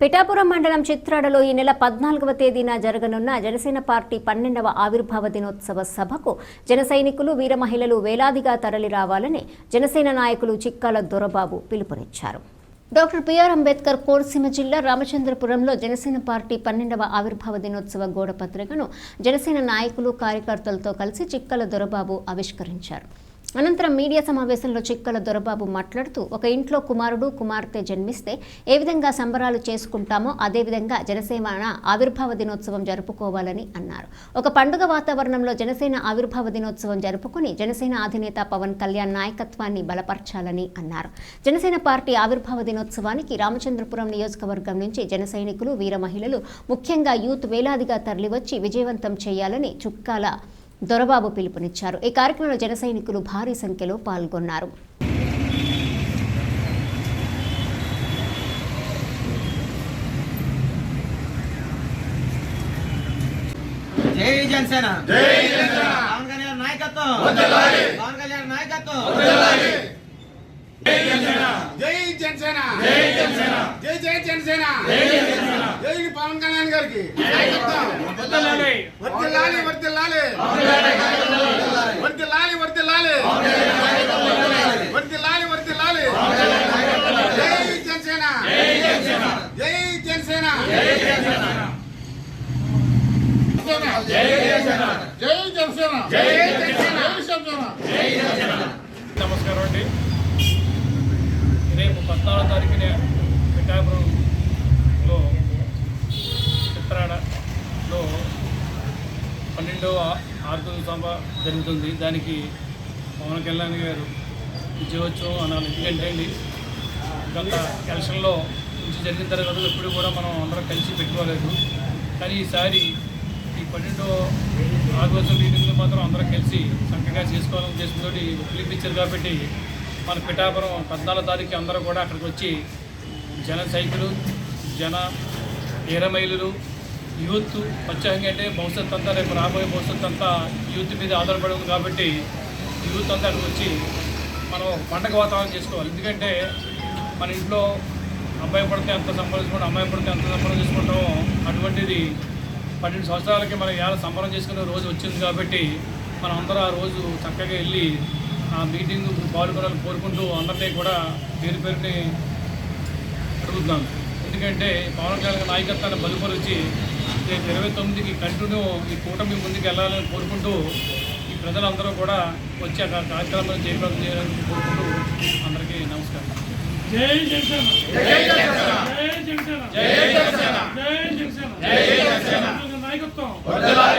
పిఠాపురం మండలం చిత్రాడలో ఈ నెల పద్నాలుగవ తేదీన జరగనున్న జనసేన పార్టీ పన్నెండవ ఆవిర్భావ దినోత్సవ సభకు జన సైనికులు వీర మహిళలు వేలాదిగా తరలి రావాలని జనసేన నాయకులు చిక్కాల దొరబాబు పిలుపునిచ్చారు. డాక్టర్ బిఆర్ అంబేద్కర్ కోనసీమ జిల్లా రామచంద్రపురంలో జనసేన పార్టీ పన్నెండవ ఆవిర్భావ దినోత్సవ గోడ పత్రికను జనసేన నాయకులు కార్యకర్తలతో కలిసి చిక్కల దొరబాబు ఆవిష్కరించారు. అనంతరం మీడియా సమావేశంలో చిక్కల దొరబాబు మాట్లాడుతూ ఒక ఇంట్లో కుమారుడు కుమార్తె జన్మిస్తే ఏ విధంగా సంబరాలు చేసుకుంటామో అదేవిధంగా జనసేన ఆవిర్భావ దినోత్సవం జరుపుకోవాలని అన్నారు. ఒక పండుగ వాతావరణంలో జనసేన ఆవిర్భావ దినోత్సవం జరుపుకుని జనసేన అధినేత పవన్ కళ్యాణ్ నాయకత్వాన్ని బలపరచాలని అన్నారు. జనసేన పార్టీ ఆవిర్భావ దినోత్సవానికి రామచంద్రపురం నియోజకవర్గం నుంచి జన సైనికులు వీర మహిళలు ముఖ్యంగా యూత్ వేలాదిగా తరలివచ్చి విజయవంతం చేయాలని చుక్కాల దొరబాబు పిలుపునిచ్చారు. ఈ కార్యక్రమంలో జన సైనికులు భారీ సంఖ్యలో పాల్గొన్నారు. జై జనసేన. జై జనసేన. పవన్ కళ్యాణ్ నాయకత్వం. వందలాలి పవన్ కళ్యాణ్ నాయకత్వం. వందలాలి జై జనసేన. జై జనసేన. జై జై జనసేన. జై జనసేన. జై పవన్ కళ్యాణ్ గారికి. వర్దిల్లాలి వర్దిల్లాలి వర్దిల్లాలి వర్దిల్లాలి వర్దిల్లాలి జై జనసేన జై జనసేన జై జనసేన జై జనసేన జై జనసేన. జై జనసేన. జై జనసేన. నమస్కారం అండి. రేపు పద్నాలుగో తారీఖున పిఠాపురంలో చిత్రాడలో పన్నెండవ ఆర్థిక సభ జరుగుతుంది. దానికి పవన్ కళ్యాణ్ గారు విజయోత్సవం అనాలి. ఎందుకంటే అండి గత ఎలక్షన్లో నుంచి జరిగిన తర్వాత ఎప్పుడు కూడా మనం అందరం కలిసి పెట్టుకోలేదు. కానీ ఈసారి ఈ పన్నెండో ఆదివాసుల మీటింగ్లో మాత్రం అందరం కలిసి చక్కగా చేసుకోవాలని ఉద్దేశంతో పిలిపించారు కాబట్టి మన పిఠాపురం పద్నాలుగో తారీఖు అందరూ కూడా అక్కడికి వచ్చి జన సైకులు జన వీరమైలులు యూత్ ప్రత్యేకంగా అంటే భవిష్యత్తు అంతా రేపు రాబోయే భవిష్యత్తు అంతా యూత్ మీద ఆధారపడి ఉంది కాబట్టి యూత్ అంతా అక్కడికి వచ్చి మనం పండగ వాతావరణం చేసుకోవాలి. ఎందుకంటే మన ఇంట్లో అబ్బాయి పడితే ఎంత సంపాదించుకుంటాం అమ్మాయి పడితే ఎంత సంబరం చేసుకుంటామో అటువంటిది పన్నెండు సంవత్సరాలకి మనం ఇవాళ సంబరం చేసుకునే రోజు వచ్చింది కాబట్టి మనం అందరూ ఆ రోజు చక్కగా వెళ్ళి ఆ మీటింగ్ పాల్గొనాలని కోరుకుంటూ అందరినీ కూడా పేరు పేరుని అడుగుతున్నాను. ఎందుకంటే పవన్ కళ్యాణ్ నాయకత్వాన్ని బలుపరిచి రేపు ఇరవై తొమ్మిదికి కంటిన్యూ ఈ కూటమి ముందుకు వెళ్ళాలని కోరుకుంటూ ఈ ప్రజలందరూ కూడా వచ్చి ఆ కార్యక్రమాన్ని జయప్రదం చేయాలని కోరుకుంటూ అందరికీ నమస్కారం. జై జై